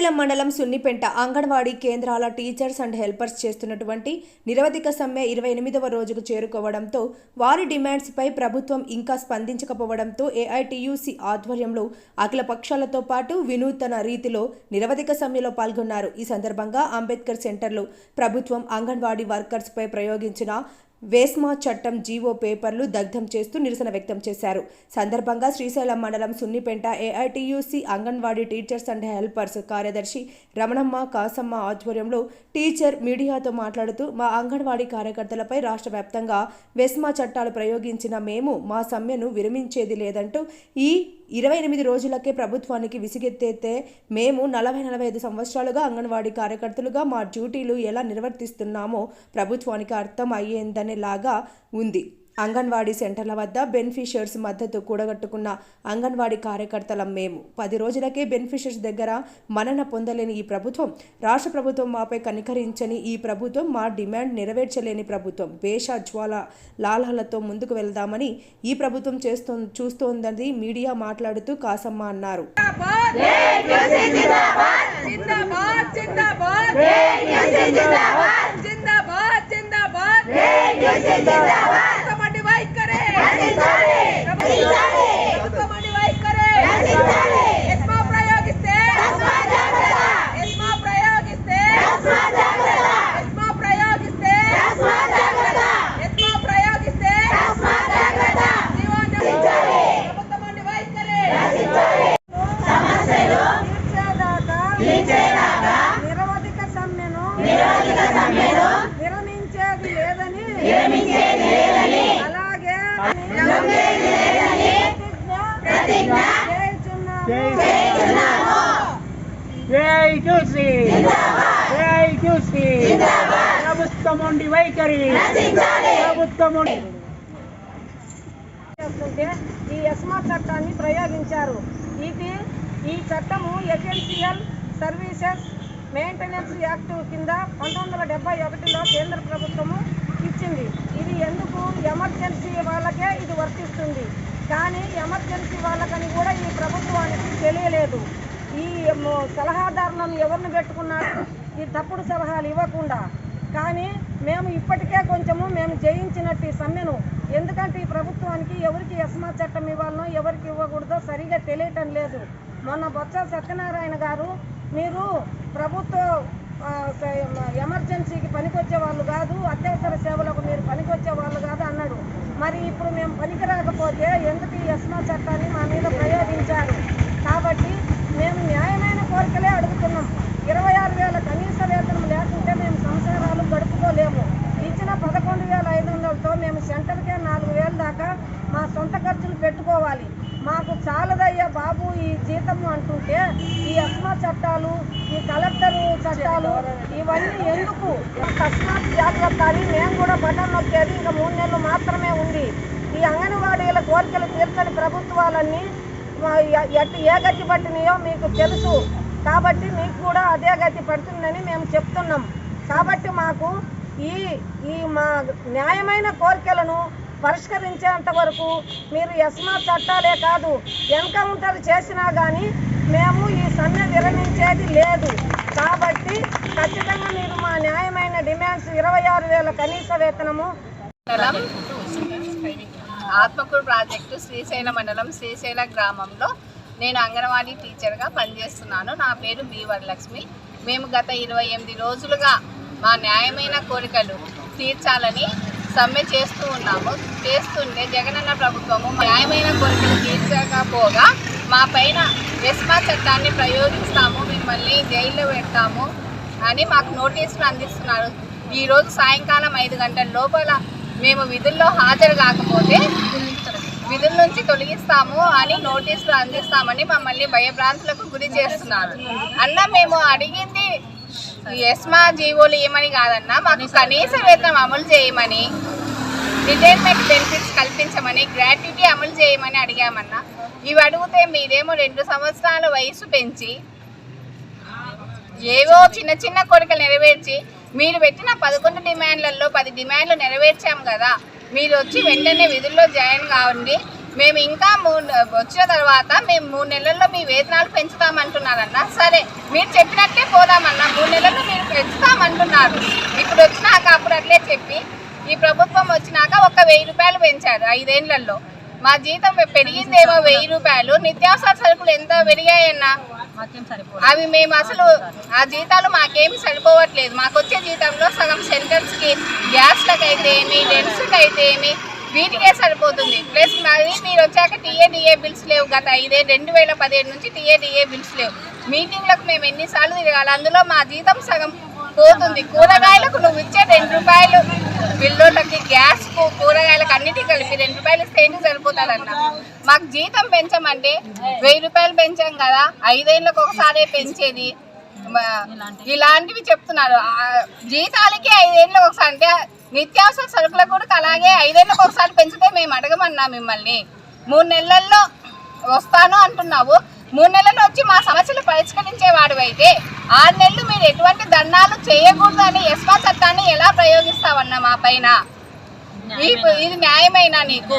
శ్రీశైలం మండలం సున్నిపెంట అంగన్వాడీ కేంద్రాల teachers and helpers చేస్తున్నటువంటి నిరవధిక సమ్మె ఇరవై ఎనిమిదవ రోజుకు చేరుకోవడంతో వారి డిమాండ్స్పై ప్రభుత్వం ఇంకా స్పందించకపోవడంతో ఏఐటియుసి ఆధ్వర్యంలో అఖిల పక్షాలతో పాటు వినూతన రీతిలో నిరవధిక సమ్మెలో పాల్గొన్నారు. ఈ సందర్భంగా అంబేద్కర్ సెంటర్లో ప్రభుత్వం అంగన్వాడీ వర్కర్స్పై ప్రయోగించిన వేస్మా చట్టం జీవో పేపర్లు దగ్ధం చేస్తూ నిరసన వ్యక్తం చేశారు. సందర్భంగా శ్రీశైలం మండలం Sunnipenta AITUC anganwadi teachers and helpers కార్యదర్శి రమణమ్మ కాసమ్మ ఆధ్వర్యంలో టీచర్ మీడియాతో మాట్లాడుతూ మా అంగన్వాడీ కార్యకర్తలపై రాష్ట్ర వ్యాప్తంగా వెస్మా చట్టాలు ప్రయోగించిన మేము మా సమ్మెను విరమించేది లేదంటూ ఈ ఇరవై ఎనిమిది రోజులకే ప్రభుత్వానికి విసిగెత్తేతే మేము నలభై నలభై ఐదు సంవత్సరాలుగా అంగన్వాడీ కార్యకర్తలుగా మా డ్యూటీలు ఎలా నిర్వర్తిస్తున్నామో ప్రభుత్వానికి అర్థం అయ్యేందనేలాగా ఉంది. అంగన్వాడీ సెంటర్ల వద్ద బెనిఫిషియర్స్ మద్దతు కూడగట్టుకున్న అంగన్వాడీ కార్యకర్తల మేము. పది రోజులకే బెనిఫిషియర్స్ దగ్గర మనన పొందలేని ఈ ప్రభుత్వం రాష్ట్ర ప్రభుత్వం మాపై కనికరించని ఈ ప్రభుత్వం మా డిమాండ్ నెరవేర్చలేని ప్రభుత్వం. వేష జ్వాల లాలహలతో ముందుకు వెళ్దామని ఈ ప్రభుత్వం చేస్తూ చూస్తోందని మీడియా మాట్లాడుతూ కాసమ్మ అన్నారు. జిందాబాద్! చూసి జై చూసి ప్రభుత్వం ఉండి వైఖరి. ప్రభుత్వం ఉండి చేస్తుంటే ఈ ఎస్మా చట్టాన్ని ప్రయోగించారు. ఇది ఈ చట్టము ఎసెన్షియల్ సర్వీసెస్ మెయింటెనెన్స్ యాక్ట్ కింద పంతొమ్మిది వందల డెబ్బై ఒకటిలో కేంద్ర ప్రభుత్వము ఇచ్చింది. ఇది ఎందుకు? ఎమర్జెన్సీ వాళ్ళకే ఇది వర్తిస్తుంది. కానీ ఎమర్జెన్సీ వాళ్ళకని కూడా ఈ ప్రభుత్వానికి తెలియలేదు. ఈ సలహాదారులను ఎవరిని పెట్టుకున్నారు ఈ తప్పుడు సలహాలు ఇవ్వకుండా. కానీ మేము ఇప్పటికే కొంచెము మేము జయించినట్టు ఈ సమ్మెను. ఎందుకంటే ఈ ప్రభుత్వానికి ఎవరికి ఎస్మా చట్టం ఇవ్వాలనో ఎవరికి ఇవ్వకూడదో సరిగా తెలియటం లేదు. మొన్న బొత్స సత్యనారాయణ గారు మీరు ప్రభుత్వ ఎమర్జెన్సీకి పని వాళ్ళు కాదు అత్యవసర సేవలకు మీరు పనికొచ్చే వాళ్ళు కాదు అన్నాడు మరి ఇప్పుడు మేము పనికి రాకపోతే ఎందుకు ఈ ఎస్మా చట్టాన్ని మా మీద ప్రయోగించారు కాబట్టి మేము న్యాయమైన కోరికలే అడుగుతున్నాం ఇరవై ఆరు వేల కనీస వేతనం లేకుంటే మేము సంవత్సరాలు గడుపుకోలేము ఇచ్చిన పదకొండు వేల ఐదు వందలతో మేము సెంటర్కే నాలుగు వేల దాకా మా సొంత ఖర్చులు పెట్టుకోవాలి మాకు చాలదయ్యా బాబు ఈ అంటుంటే ఈ అస్మా చట్టాలు ఈ కలెక్టర్ చట్టాలు ఇవన్నీ ఎందుకు? అస్మాత్ జాగ్రత్త అని మేము కూడా బటన్ నొక్కేది ఇంకా మూడు నెలలు మాత్రమే ఉంది. ఈ అంగన్వాడీల కోరికలు తీర్చని ప్రభుత్వాలన్నీ ఎట్ ఏ గతి పట్టినాయో మీకు తెలుసు. కాబట్టి మీకు కూడా అదే గతి పడుతుందని మేము చెప్తున్నాం. కాబట్టి మాకు ఈ ఈ మా న్యాయమైన కోరికలను పరిష్కరించేంత వరకు మీరు ఎస్మా చట్టాలే కాదు ఎన్కౌంటర్ చేసినా కానీ మేము ఈ సమ్మె విరమించేది లేదు. కాబట్టి ఖచ్చితంగా మీరు మా న్యాయమైన డిమాండ్స్ ఇరవై ఆరు వేల కనీస వేతనము ఆత్మకూరు ప్రాజెక్టు శ్రీశైల మండలం శ్రీశైల గ్రామంలో నేను అంగన్వాడీ టీచర్గా పనిచేస్తున్నాను. నా పేరు బి వరలక్ష్మి. మేము గత ఇరవై ఎనిమిది రోజులుగా మా న్యాయమైన కోరికలు తీర్చాలని సమ్మె చేస్తూ ఉన్నాము చేస్తుంటే జగనన్న ప్రభుత్వము న్యాయమైన కోరికలు తీర్చకపోగా మా పైన వెస్మా చట్టాన్ని ప్రయోగిస్తాము మిమ్మల్ని జైల్లో పెడతాము అని మాకు నోటీసులు అందిస్తున్నారు. ఈరోజు సాయంకాలం ఐదు గంటల లోపల మేము విధుల్లో హాజరు కాకపోతే విధుల నుంచి తొలగిస్తాము అని నోటీసులు అందిస్తామని మమ్మల్ని భయభ్రాంతులకు గురి చేస్తున్నారు. అన్న మేము అడిగింది ఎస్మా జీవోలు ఏమని కాదన్నా మాకు కనీస వేతనం అమలు చేయమని. రిటైర్మెంట్ బెనిఫిట్స్ కల్పించమని గ్రాట్యుటీ అమలు చేయమని అడిగామన్నా. ఇవి అడిగితే మీరేమో రెండు సంవత్సరాల వయసు పెంచి ఏవో చిన్న చిన్న కోరికలు నెరవేర్చి మీరు పెట్టిన పదకొండు డిమాండ్లలో పది డిమాండ్లు నెరవేర్చాం కదా. మీరు వచ్చి వెంటనే విధుల్లో జాయిన్ కావండి. మేము ఇంకా మూడు వచ్చిన తర్వాత మేము మూడు నెలల్లో మీ వేతనాలు పెంచుతామంటున్నారన్న. సరే మీరు చెప్పినట్లే పోదామన్నా. మూడు నెలల్లో మీరు పెంచుతామంటున్నారు. ఇప్పుడు వచ్చినాక అప్పుడు అట్లే చెప్పి ఈ ప్రభుత్వం వచ్చినాక ఒక వెయ్యి రూపాయలు పెంచారు ఐదేళ్ళలో. మా జీతం పెరిగిందేమో వెయ్యి రూపాయలు. నిత్యావసర సరుకులు ఎంత పెరిగాయన్నా? అవి మేము అసలు ఆ జీతాలు మాకేమి సరిపోవట్లేదు. మాకు వచ్చే జీతంలో సగం సెంటర్స్కి గ్యాస్లకు అయితే ఏమి రెంట్స్కి అయితే ఏమి వీటికే సరిపోతుంది. ప్లస్ మరి మీరు వచ్చాక టీఏడిఏ బిల్స్ లేవు. గత ఐదే రెండు వేల పదిహేడు నుంచి టీఏడిఏ బిల్స్ లేవు. మీటింగ్లకు మేము ఎన్నిసార్లు తిరగాలి. అందులో మా జీతం సగం పోతుంది. కూరగాయలకు నువ్వు ఇచ్చే రెండు రూపాయలు పిల్లోళ్ళకి గ్యాస్ కూరగాయలకు అన్నిటికీ కలిపి రెండు రూపాయలు ఇస్తే ఏంటి సరిపోతారన్న మాకు జీతం పెంచమంటే వెయ్యి రూపాయలు పెంచాం కదా ఐదేళ్ళకి ఒకసారి పెంచేది. ఇలాంటివి చెప్తున్నారు. జీతాలకి ఐదేళ్ళకి ఒకసారి అంటే నిత్యావసర సరుకులకు కూడా అలాగే ఐదేళ్ళకి ఒకసారి పెంచితే మేము అడగమన్నా మిమ్మల్ని. మూడు నెలల్లో వస్తాను అంటున్నావు. మూడు నెలలు వచ్చి మా సమస్య పరిష్కరించేవాడు అయితే ఆరు నెలలు మీరు ఎటువంటి దండాలు చేయకూడదు అని ఎస్మా చట్టాన్ని ఎలా ప్రయోగిస్తావన్నా మా పైన? ఇది న్యాయమైనా నీకు.